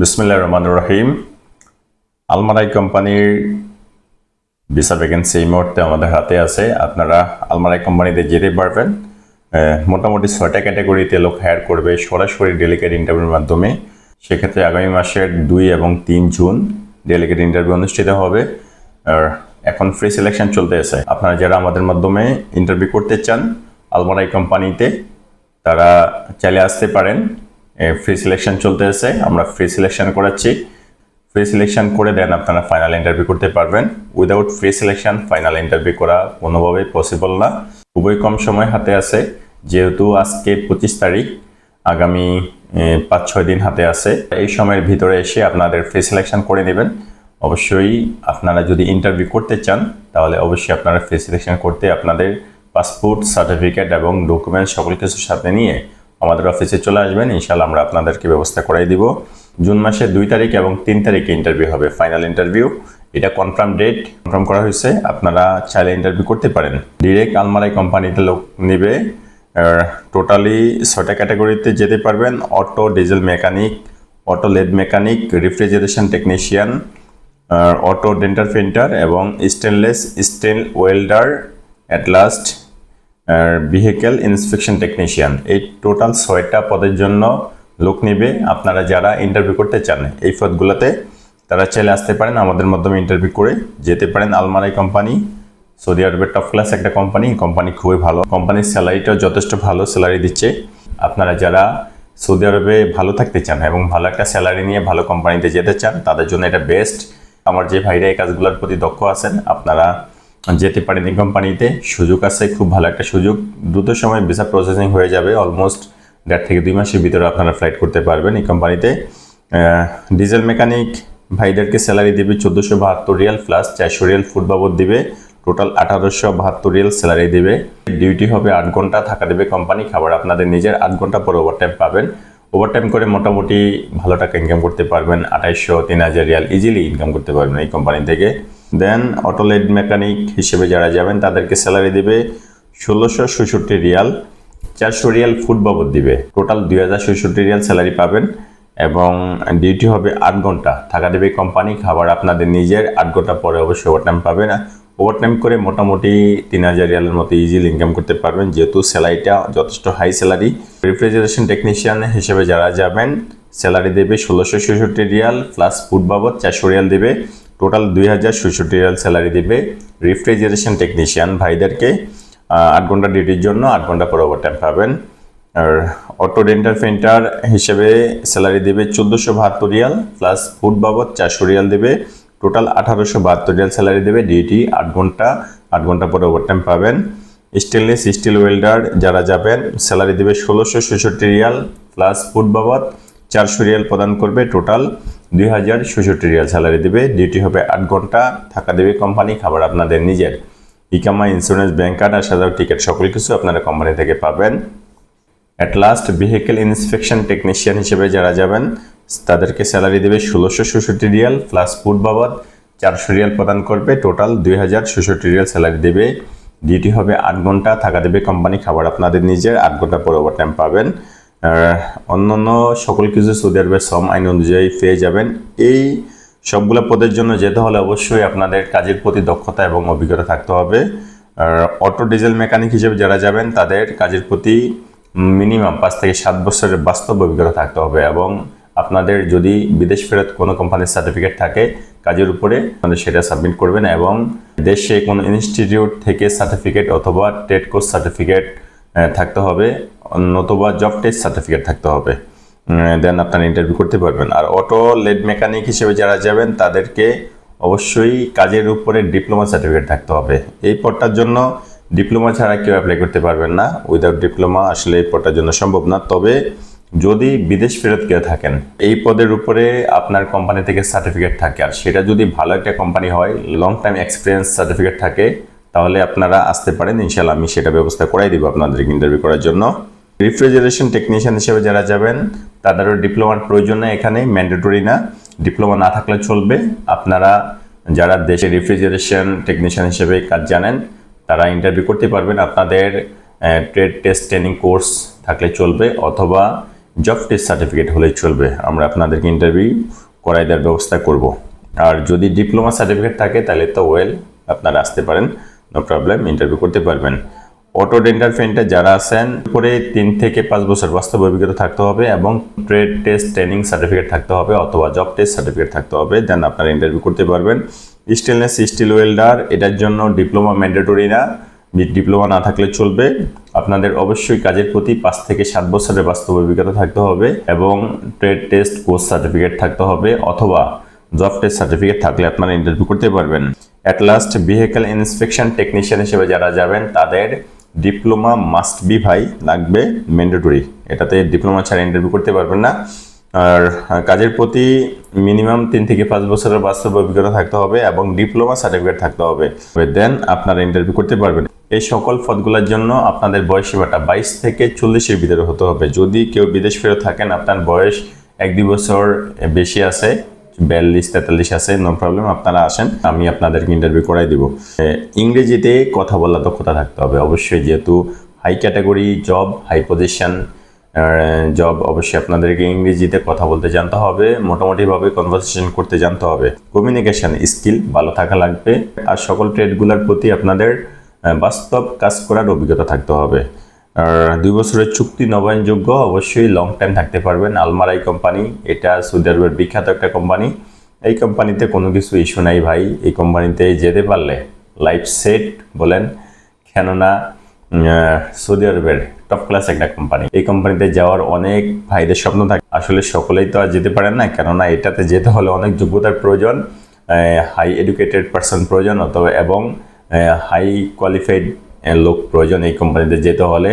বিসমুল্লাহ রহমান রহিম। আলমারাই কোম্পানির ভিসা ভ্যাকেন্সি এই মুহূর্তে আমাদের হাতে আছে। আপনারা আলমারাই কোম্পানিতে যেতে পারবেন। মোটামুটি ছয়টা ক্যাটাগরিতে লোক হায়ার করবে সরাসরি ডেলিকেট ইন্টারভিউর মাধ্যমে। সেক্ষেত্রে আগামী মাসের দুই এবং তিন জুন ডেলিকেট ইন্টারভিউ অনুষ্ঠিত হবে। আর এখন ফ্রি সিলেকশন চলতে আছে। আপনারা যারা আমাদের মাধ্যমে ইন্টারভিউ করতে চান আলমারাই কোম্পানিতে, তারা চাইলে আসতে পারেন। ফ্রি সিলেকশন চলতে আছে আমরা ফ্রি সিলেকশন করাচ্ছি। ফ্রি সিলেকশন করে দেন আপনারা ফাইনাল ইন্টারভিউ করতে পারবেন। Without free selection final interview করা কোনোভাবেই পসিবল না। খুবই কম সময় হাতে আছে, যেহেতু আজকে পঁচিশ তারিখ, আগামী পাঁচ ছয় দিন হাতে আছে। এই সময়ের ভিতরে এসে আপনাদের ফ্রি সিলেকশন করে নেবেন। অবশ্যই আপনারা যদি ইন্টারভিউ করতে চান, তাহলে অবশ্যই আপনারা ফ্রি সিলেকশন করতে আপনাদের পাসপোর্ট সার্টিফিকেট এবং ডকুমেন্টস সকল কিছু সাথে নিয়ে আমাদের অফিসে চলে আসবেন ইনশাল্লাহ আমরা আপনাদেরকে ব্যবস্থা করাই দিব। জুন মাসের দুই তারিখ এবং তিন তারিখে ইন্টারভিউ হবে ফাইনাল ইন্টারভিউ এটা কনফার্ম ডেট কনফার্ম করা হয়েছে। আপনারা চাইলে ইন্টারভিউ করতে পারেন। ডিরেক্ট আলমারাই কোম্পানিতে লোক নিবে। টোটালি ছয়টা ক্যাটাগরিতে যেতে পারবেন। Auto diesel mechanic auto lead mechanic refrigeration technician auto denter printer এবং stainless steel welder at last vehicle inspection technician এই টোটাল ছয়টা পদের জন্য লোক নেবে। আপনারা যারা ইন্টারভিউ করতে চান, এই পদগুলোতে তারা চাইলে আসতে পারেন, আমাদের মাধ্যমে ইন্টারভিউ করে যেতে পারেন। আলমারাই কোম্পানি সৌদি আরবের টপ ক্লাস একটা কোম্পানি কোম্পানি খুবই ভালো। কোম্পানির স্যালারিটাও যথেষ্ট ভালো স্যালারি দিচ্ছে। আপনারা যারা সৌদি আরবে ভালো থাকতে চান এবং ভালো একটা স্যালারি নিয়ে ভালো কোম্পানিতে যেতে চান, তাদের জন্য এটা বেস্ট আমার যে ভাইরা এই কাজগুলোর প্রতি দক্ষ আছেন, আপনারা যেতে পারেন এই কোম্পানিতে। সুযোগ আছে, খুব ভালো একটা সুযোগ। দ্রুত সময় ভিসা প্রসেসিং হয়ে যাবে। অলমোস্ট দেড় থেকে দুই মাসের ভিতরে আপনারা ফ্লাইট করতে পারবেন এই কোম্পানিতে। ডিজেল মেকানিক ভাইদেরকে স্যালারি দেবে চোদ্দোশো বাহাত্তর রিয়াল প্লাস চারশো রিয়াল ফুড বাবদ দিবে। টোটাল আঠারোশো বাহাত্তর রিয়াল স্যালারি দেবে। ডিউটি হবে আট ঘণ্টা, থাকা দেবে কোম্পানি খাবার আপনাদের নিজের। আট ঘণ্টা পর ওভারটাইম পাবেন। ওভারটাইম করে মোটামুটি ভালো টাকা ইনকাম করতে পারবেন। আঠাইশশো, তিন হাজার রিয়াল ইজিলি ইনকাম করতে পারবেন এই কোম্পানি থেকে। দেন অটোলেড মেকানিক হিসেবে যারা যাবেন, তাদেরকে স্যালারি দেবে ষোলোশো ষষট্টি রিয়াল। চারশো রিয়াল ফুড বাবদ দিবে। টোটাল দুই হাজার ষষট্টি রিয়াল স্যালারি পাবেন এবং ডিউটি হবে আট ঘণ্টা। থাকা দেবে কোম্পানি খাবার আপনাদের নিজের, আট ঘণ্টা পরে অবশ্যই ওভারটাইম পাবেন। ওভারটাইম করে মোটামুটি তিন হাজার রিয়ালের মতো ইজিলি ইনকাম করতে পারবেন, যেহেতু স্যালারিটা যথেষ্ট হাই স্যালারি রেফ্রিজারেশন টেকনিশিয়ান হিসেবে যারা যাবেন স্যালারি দেবে ষোলোশো ছেষট্টি রিয়াল প্লাস ফুড বাবদ চারশো রিয়াল দেবে। টোটাল দুই হাজার ছেষট্টি রিয়াল স্যালারি দেবে রেফ্রিজারেশন টেকনিশিয়ান ভাইদেরকে আট ঘণ্টা ডিউটির জন্য আট ঘণ্টা পর ওভারটাইম পাবেন। আর অটো ডেন্টার পেন্টার হিসেবে স্যালারি দেবে চোদ্দোশো বাহাত্তর রিয়াল প্লাস ফুড বাবদ চারশো রিয়াল দেবে। টোটাল আঠারোশো বাহাত্তর রিয়াল স্যালারি দেবে ডিউটি আট ঘণ্টা আট ঘণ্টা পরে ওভারটাইম পাবেন। স্টেনলেস স্টিল ওয়েল্ডার যারা যাবেন স্যালারি দেবে ষোলোশো ছেষট্টি রিয়াল প্লাস ফুড বাবদ চারশো রিয়াল প্রদান করবে টোটাল দুই হাজার ছেষট্টি রিয়াল স্যালারি দেবে। ডিউটি হবে আট ঘণ্টা থাকা দেবে কোম্পানি খাবার আপনাদের নিজের। ইকামা ইন্স্যুরেন্স ব্যাংক কার্ড আর সাধারণ টিকিট, সকল কিছু আপনারা কোম্পানি থেকে পাবেন। At last vehicle inspection technician হিসেবে যারা যাবেন, তাদেরকে স্যালারি দেবে ষোলোশো ষষট্টি রিয়াল প্লাস ফুড বাবদ। চারশো রিয়াল প্রদান করবে টোটাল দুই হাজার ষষট্টি রিয়াল স্যালারি দেবে। ডিউটি হবে আট ঘণ্টা থাকা দেবে কোম্পানি খাবার আপনাদের নিজের। আট ঘণ্টা পর ওভার টাইম পাবেন। অন্যান্য সকল কিছু সৌদি আরবের শ্রম আইন অনুযায়ী পেয়ে যাবেন। এই সবগুলো পদের জন্য যেতে হলে অবশ্যই আপনাদের কাজের প্রতি দক্ষতা এবং অভিজ্ঞতা থাকতে হবে। আর অটো ডিজেল মেকানিক হিসেবে যারা যাবেন, তাদের কাজের প্রতি মিনিমাম পাঁচ থেকে সাত বছরের বাস্তব অভিজ্ঞতা থাকতে হবে এবং আপনাদের যদি বিদেশ ফেরত কোনো কোম্পানির সার্টিফিকেট থাকে, কাজের উপরে আপনাদের সেটা সাবমিট করবেন এবং দেশে কোনো ইনস্টিটিউট থেকে সার্টিফিকেট অথবা টেট কোর্স সার্টিফিকেট থাকতে হবে। নতুবা জব টেস্ট সার্টিফিকেট থাকতে হবে। দেন আপনারা ইন্টারভিউ করতে পারবেন। আর অটো লেড মেকানিক হিসেবে যারা যাবেন, তাদেরকে অবশ্যই কাজের উপরে ডিপ্লোমা সার্টিফিকেট থাকতে হবে। এই পদটার জন্য ডিপ্লোমা ছাড়া কেউ অ্যাপ্লাই করতে পারবেন না। উইদাউট ডিপ্লোমা আসলে এই পদটার জন্য সম্ভব না। তবে যদি বিদেশ ফেরত কেউ থাকেন, এই পদের উপরে আপনার কোম্পানি থেকে সার্টিফিকেট থাকে। আর সেটা যদি ভালো একটা কোম্পানি হয় লং টাইম এক্সপিরিয়েন্স সার্টিফিকেট থাকে, তাহলে আপনারা আসতে পারেন। ইনশাল্লাহ আমি সেটা ব্যবস্থা করাই দিব আপনাদের ইন্টারভিউ করার জন্য। রেফ্রিজারেশন টেকনিশিয়ান হিসেবে যারা যাবেন, তাদেরও ডিপ্লোমার প্রয়োজন নেই এখানে ম্যান্ডেটরি না। ডিপ্লোমা না থাকলে চলবে। আপনারা যারা দেশে রেফ্রিজারেশন টেকনিশিয়ান হিসেবে কাজ জানেন, তারা ইন্টারভিউ করতে পারবেন। আপনাদের ট্রেড টেস্ট ট্রেনিং কোর্স থাকলে চলবে, অথবা জব টেস্ট সার্টিফিকেট হলেই চলবে। আমরা আপনাদেরকে ইন্টারভিউ করাই দেওয়ার ব্যবস্থা করব। আর যদি ডিপ্লোমা সার্টিফিকেট থাকে, তাহলে তো ওয়েল আপনারা আসতে পারেন। নো প্রবলেম ইন্টারভিউ করতে পারবেন। অটো ডেন্টাল ফ্রেন্টে যারা আছেন পরে তিন থেকে পাঁচ বছর বাস্তব অভিজ্ঞতা থাকতে হবে এবং ট্রেড টেস্ট, ট্রেনিং সার্টিফিকেট থাকতে হবে অথবা জব টেস্ট সার্টিফিকেট থাকতে হবে, দেন আপনারা ইন্টারভিউ করতে পারবেন। স্টেনলেস স্টিল ওয়েল্ডার, এটার জন্য ডিপ্লোমা ম্যান্ডেটরি না ডিপ্লোমা না থাকলে চলবে। আপনাদের অবশ্যই কাজের প্রতি পাঁচ থেকে সাত বছরের বাস্তব অভিজ্ঞতা থাকতে হবে এবং ট্রেড টেস্ট, কোর্স সার্টিফিকেট থাকতে হবে অথবা জব টেস্ট সার্টিফিকেট থাকলে আপনারা ইন্টারভিউ করতে পারবেন। At last vehicle inspection technician হিসেবে যারা যাবেন, তাদের ডিপ্লোমা মাস্ট বি ভাই, লাগবে ম্যান্ডেটরি এটাতে ডিপ্লোমা ছাড়া ইন্টারভিউ করতে পারবেন না। আর কাজের প্রতি মিনিমাম তিন থেকে পাঁচ বছরের বাস্তব অভিজ্ঞতা থাকতে হবে এবং ডিপ্লোমা সার্টিফিকেট থাকতে হবে। দেন আপনারা ইন্টারভিউ করতে পারবেন। এই সকল পদগুলোর জন্য আপনাদের বয়স সীমাটা বাইশ থেকে চল্লিশের ভিতরে হতে হবে। যদি কেউ বিদেশ ফেরত থাকেন, আপনার বয়স এক দুই বছর বেশি আছে। বিয়াল্লিশ, তেতাল্লিশ আছে নো প্রবলেম আপনারা আসেন, আমি আপনাদেরকে ইন্টারভিউ করাই দিব। ইংরেজিতে কথা বলার দক্ষতা থাকতে হবে, অবশ্যই যেহেতু high category job high position job অবশ্যই আপনাদেরকে ইংরেজিতে কথা বলতে জানতে হবে, মোটামুটিভাবে কনভারসেশন করতে জানতে হবে। কমিউনিকেশন স্কিল ভালো থাকা লাগবে, আর সকল ট্রেডগুলোর প্রতি আপনাদের বাস্তব কাজ করার অভিজ্ঞতা থাকতে হবে। দুই বছরের চুক্তি নবায়নযোগ্য, অবশ্যই লং টাইম থাকতে পারবেন। আলমারাই কোম্পানি এটা সৌদি আরবের বিখ্যাত একটা কোম্পানি এই কোম্পানিতে কোনো কিছু ইস্যু নাই ভাই। এই কোম্পানিতে যেতে পারলে লাইফ সেট বলেন, কেননা সৌদি আরবের টপ ক্লাস একটা কোম্পানি এই কোম্পানিতে যাওয়ার অনেক ভাইদের স্বপ্ন থাকে। আসলে সকলেই তো আর যেতে পারেন না, কেননা এটাতে যেতে হলে অনেক যোগ্যতার প্রয়োজন হাই এডুকেটেড পার্সন প্রয়োজন অথবা এবং হাই কোয়ালিফাইড লোক প্রয়োজন এই কোম্পানিতে যেতে হলে,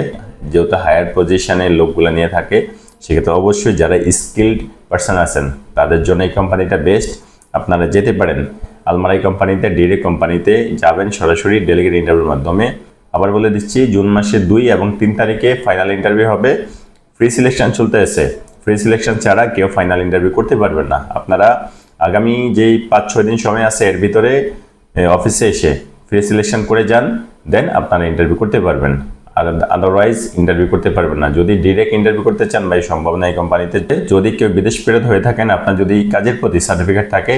যেহেতু হায়ার পজিশনের লোকগুলো নিয়ে থাকে, সেক্ষেত্রে অবশ্যই যারা স্কিল্ড পার্সন আছেন, তাদের জন্য এই কোম্পানিটা বেস্ট আপনারা যেতে পারেন আলমারাই কোম্পানিতে ডিরেক্ট কোম্পানিতে যাবেন সরাসরি ডেলিগেট ইন্টারভিউর মাধ্যমে। আবার বলে দিচ্ছি, জুন মাসের দুই এবং তিন তারিখে ফাইনাল ইন্টারভিউ হবে। ফ্রি সিলেকশন চলতে এসে ফ্রি সিলেকশন ছাড়া কেউ ফাইনাল ইন্টারভিউ করতে পারবেন না। আপনারা আগামী যেই পাঁচ ছয় দিন সময় আছে, এর ভিতরে অফিসে এসে ফ্রি সিলেকশন করে যান। দেন আপনারা ইন্টারভিউ করতে পারবেন। আর আদারওয়াইজ ইন্টারভিউ করতে পারবেন না। যদি ডিরেক্ট ইন্টারভিউ করতে চান ভাই, সম্ভব না এই কোম্পানিতে যদি কেউ বিদেশ ফেরত হয়ে থাকেন, আপনার যদি কাজের প্রতি সার্টিফিকেট থাকে,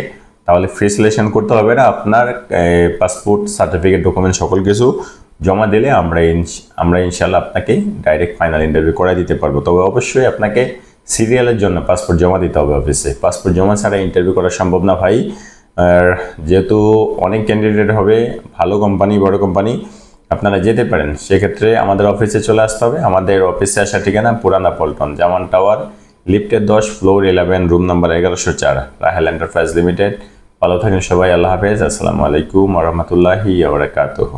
তাহলে ফ্রি সিলেকশন করতে হবে না। আপনার পাসপোর্ট সার্টিফিকেট ডকুমেন্ট সকল কিছু জমা দিলে আমরা আমরা ইনশাল্লাহ আপনাকে ডাইরেক্ট ফাইনাল ইন্টারভিউ করাই দিতে পারব। তবে অবশ্যই আপনাকে সিরিয়ালের জন্য পাসপোর্ট জমা দিতে হবে অফিসে পাসপোর্ট জমা ছাড়া ইন্টারভিউ করা সম্ভব না ভাই। আর যেহেতু অনেক ক্যান্ডিডেট হবে, ভালো কোম্পানি বড় কোম্পানি আপনারা যেতে পারেন। সেক্ষেত্রে আমাদের অফিসে চলে আসতে হবে। আমাদের অফিসে আসা ঠিকানা পুরানা পল্টন, জামান টাওয়ার, লিফটের দশ, ফ্লোর ইলেভেন রুম নাম্বার এগারোশো চার, রাহেল এন্টারপ্রাইজ লিমিটেড ভালো থাকেন সবাই, আল্লাহ হাফেজ। আসসালামু আলাইকুম রহমতুল্লাহি আবরাকাতুহ